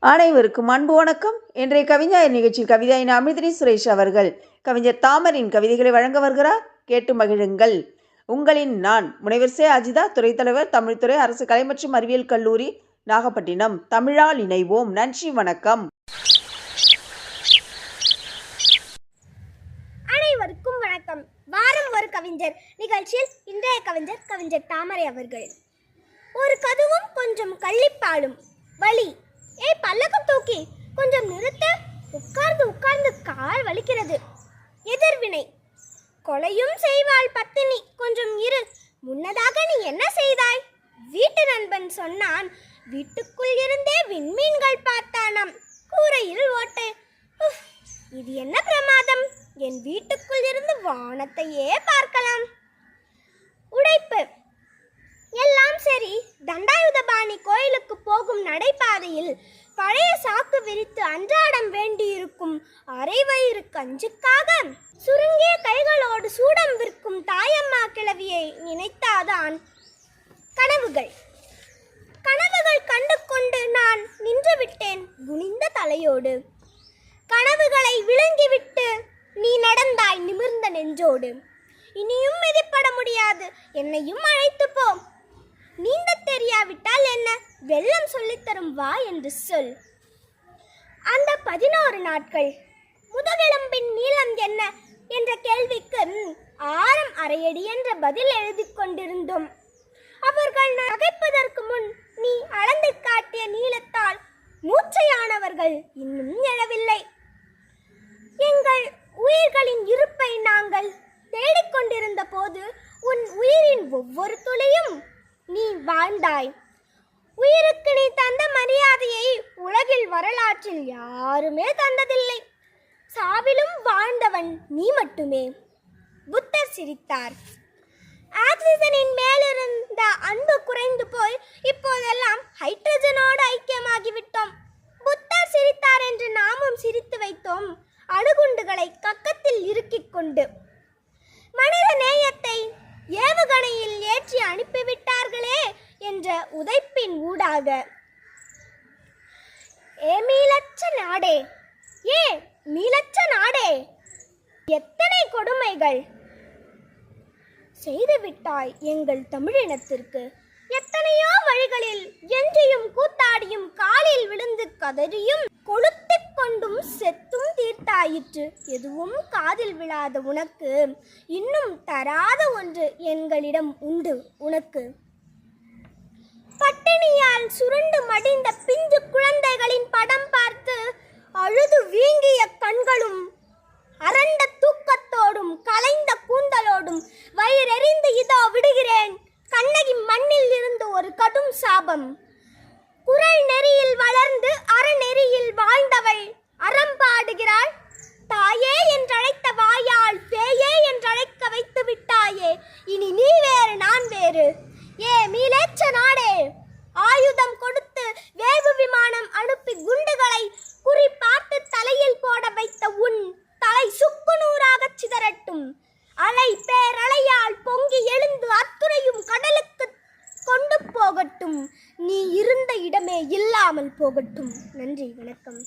அனைவருக்கும் அன்பு வணக்கம். இன்றைய கவிஞர் நிகழ்ச்சியில் கவிதையின் அமிர்தினி சுரேஷ் அவர்கள் கவிஞர் தாமரின் கவிதைகளை வழங்க வருகிறார். கேட்டு மகிழுங்கள். உங்களின் நான் முனைவர் சே. அஜிதா துறைத்தலைவர் தமிழ்துறை அரசு கலை மற்றும் அறிவியல் கல்லூரி நாகப்பட்டினம். தமிழால் இணைவோம். நன்றி வணக்கம். அனைவருக்கும் வணக்கம். வாரம் ஒரு கவிஞர் நிகழ்ச்சியில் இன்றைய கவிஞர் கவிஞர் தாமரை அவர்கள். ஒரு கதுவும் கொஞ்சம் கள்ளிப்பாலும். வழி ஏய் பல்லக்கம் தூக்கி. கொஞ்சம் நிறுத்த. உட்கார்ந்து உட்கார்ந்து கால் வலிக்கிறது. எதிர்வினை. கொலையும் செய்வாள் பத்தினி. கொஞ்சம் இரு. முன்னதாக நீ என்ன செய்தாய்? வீட்டு நண்பன் சொன்னான் வீட்டுக்குள் இருந்தே விண்மீன்கள் பார்த்தானாம். கூரையில் ஓட்டு. இது என்ன பிரமாதம்? என் வீட்டுக்குள் இருந்து வானத்தையே பார்க்கலாம். உடைப்பு. எல்லாம் சரி. தண்டாயுதபாணி கோயில் போகும் நடைபாதையில் பழைய சாக்கு விரித்து அன்றாடம் வேண்டியிருக்கும் அரை வயிறு கஞ்சுக்காக சுருங்கிய கைகளோடு சூடம் விற்கும் தாயம்மா கிழவியை நினைத்தாதான் கனவுகள். கனவுகள் கண்டு கொண்டு நான் நின்று விட்டேன் குனிந்த தலையோடு. கனவுகளை விழுங்கிவிட்டு நீ நடந்தாய் நிமிர்ந்த நெஞ்சோடு. இனியும் மிதிப்பட முடியாது. என்னையும் அழைத்து போ. நீந்த தெரியாது வெள்ளம் சொல்லித்தரும் வா என்று சொல். அந்த பதினோரு நாட்கள் முதுகெலும்பின் நீளம் என்ன என்ற கேள்விக்கு ஆரம் அரையடி என்ற பதில் எழுதி கொண்டிருந்தோம். அவர்கள் நகைப்பதற்கு முன் உயிருக்கு நீ தந்த மரியாதையை உலகில் வரலாற்றில் யாருமே தந்ததில்லை. சாவிலும் வாழ்ந்தவன் நீ மட்டுமே. புத்தர் சிரித்தார். ஆக்சிஜனின் மேலிருந்த அன்பு குறைந்து போய் இப்போதெல்லாம் ஹைட்ரஜனோடு ஐக்கியமாகிவிட்டோம். புத்தர் சிரித்தார் என்று நாமும் சிரித்து வைத்தோம். அணுகுண்டுகளை கக்கத்தில் இறுக்கிக் கொண்டு. மனித நேயத்தை ஏவுகணையில் ஏற்றி அனுப்பிவிட்டு என்ற உதைப்பின் ஊடாக. ஏ மீளச்ச நாடே ஏ மீளச்ச நாடே எத்தனை கொடுமைகள் செய்துவிட்டாய் எங்கள் தமிழினத்திற்கு. எத்தனையோ வழிகளில் என்றியும் கூத்தாடியும் காலில் விழுந்து கதறியும் கொளுத்திக் கொண்டும் செத்தும் தீர்த்தாயிற்று. எதுவும் காதில் விழாத உனக்கு இன்னும் தராத ஒன்று எங்களிடம் உண்டு உனக்கு. பட்டினியால் சுருண்டு மடிந்த பிஞ்சு குழந்தைகளின் படம் பார்த்து அழுது வீங்கிய கண்களும் அரண்ட தூக்கத்தோடும் கலைந்த கூந்தலோடும் வயிறெறிந்து இதோ விடுகிறேன். கண்ணகி மண்ணில் இருந்து ஒரு கடும் சாபம். பேரலையால் பொங்கி எழுந்து அத்துறையும் கடலுக்கு கொண்டு போகட்டும். நீ இருந்த இடமே இல்லாமல் போகட்டும். நன்றி வணக்கம்.